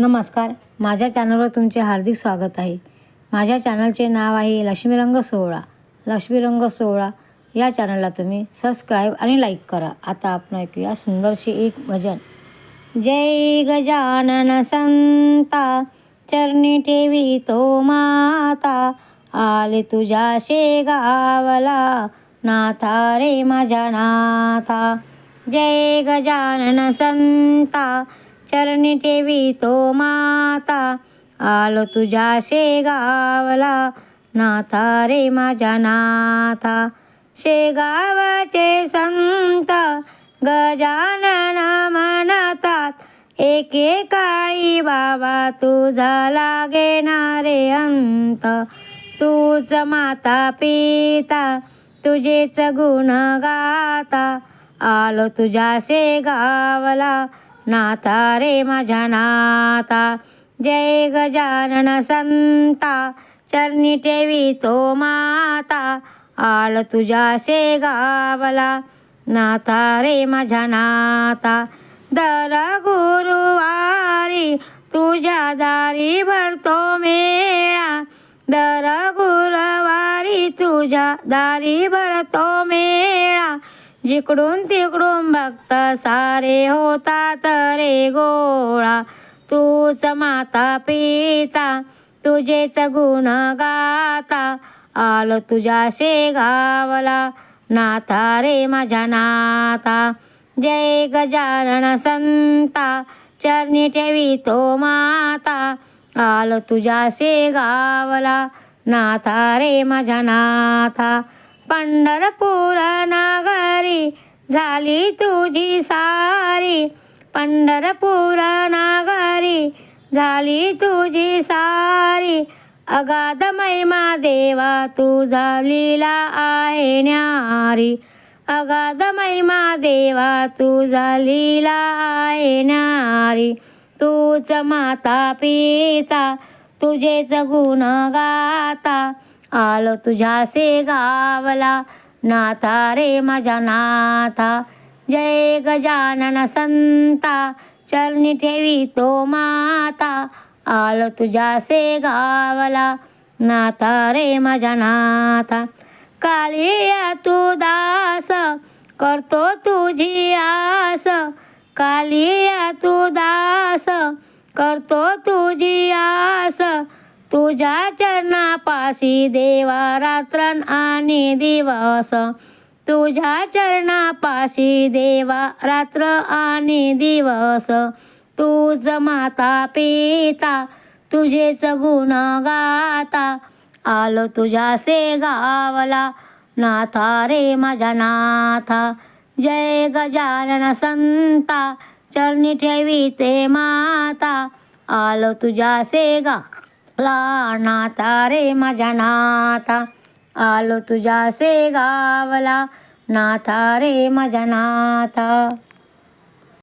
नमस्कार. माझ्या चॅनलवर तुमचे हार्दिक स्वागत आहे. माझ्या चॅनलचे नाव आहे लक्ष्मीरंग सोहळा. लक्ष्मीरंग सोहळा या चॅनलला तुम्ही सबस्क्राईब आणि लाईक करा. आता आपण ऐकूया सुंदरशी एक भजन. जय गजानन संता चरणी ठेवी तो माता. आले तुझ्या शेगावला नाथा रे माझ्या नाथा. जय गजानन संता चरणी ठेवी तो माता. आलो तुझ्या शेगावला. नाथा रे माझ्या नाथा. शेगावाचे संत गजानन म्हणतात एके काळी बाबा तुझा लागेणारे अंत. तूच माता पिता तुझेच गुण गाता. आलो तुझ्या शेगावला. नाथा रे माझ्या नाता. जय गजानन संता चरणी ठेवी तो माता. आल तुझ्या शेगावला नाथा रे माझ्या नाता. दर गुरुवारी तुझ्या दारी भरतो मेळा. दर गुरुवारी तुझ्या दारी भरतो मेळा जिकडून तिकडून भक्त सारे होतात रे गोळा. तूच माता पिता तुझेच गुण गाता. आलो तुझ्या शेगावला नाथा रे माझ्या नाथा. जय गजानन संता चरणी ठेवी तो माता. आलो तुझ्या शेगावला नाथा रे माझ्या नाथा. पंढरपूर नागरी झाली तुझी सारी. पंढरपूर नागरी झाली तुझी सारी. अगाध महिमा देवा तुझा लीला आहे न्यारी. अगाध महिमा देवा तुझा लीला आहे न्यारी. तूच माता पिता तुझेच गुण गाता. आलो तुझा से गावला नाथा रे माझ्या नाथा. जय गजानन संता चरणी ठेवी तो माता. आलो तुझा से गावला नाथा रे माझ्या नाथा. कालिया तू दास करतो तुझी आस. कालिया तू दास करतो तुझी आस. तुझ्या चरणापाशी देवा रात्रन आणि दिवस. तुझ्या चरणापाशी देवा रात्र आणि दिवस. तूच माता पिता तुझेच गुण गाता आलो तुझ्या शेगावला नाथा रे माझ्या नाथा. जय गजानन संता चरणी ठेवी ते माता. आलो तुझ्या शेगा ला नाता रे माझ्या नाता. आलो तुझ्या शेगावला नाथा रे माझ्या नाता.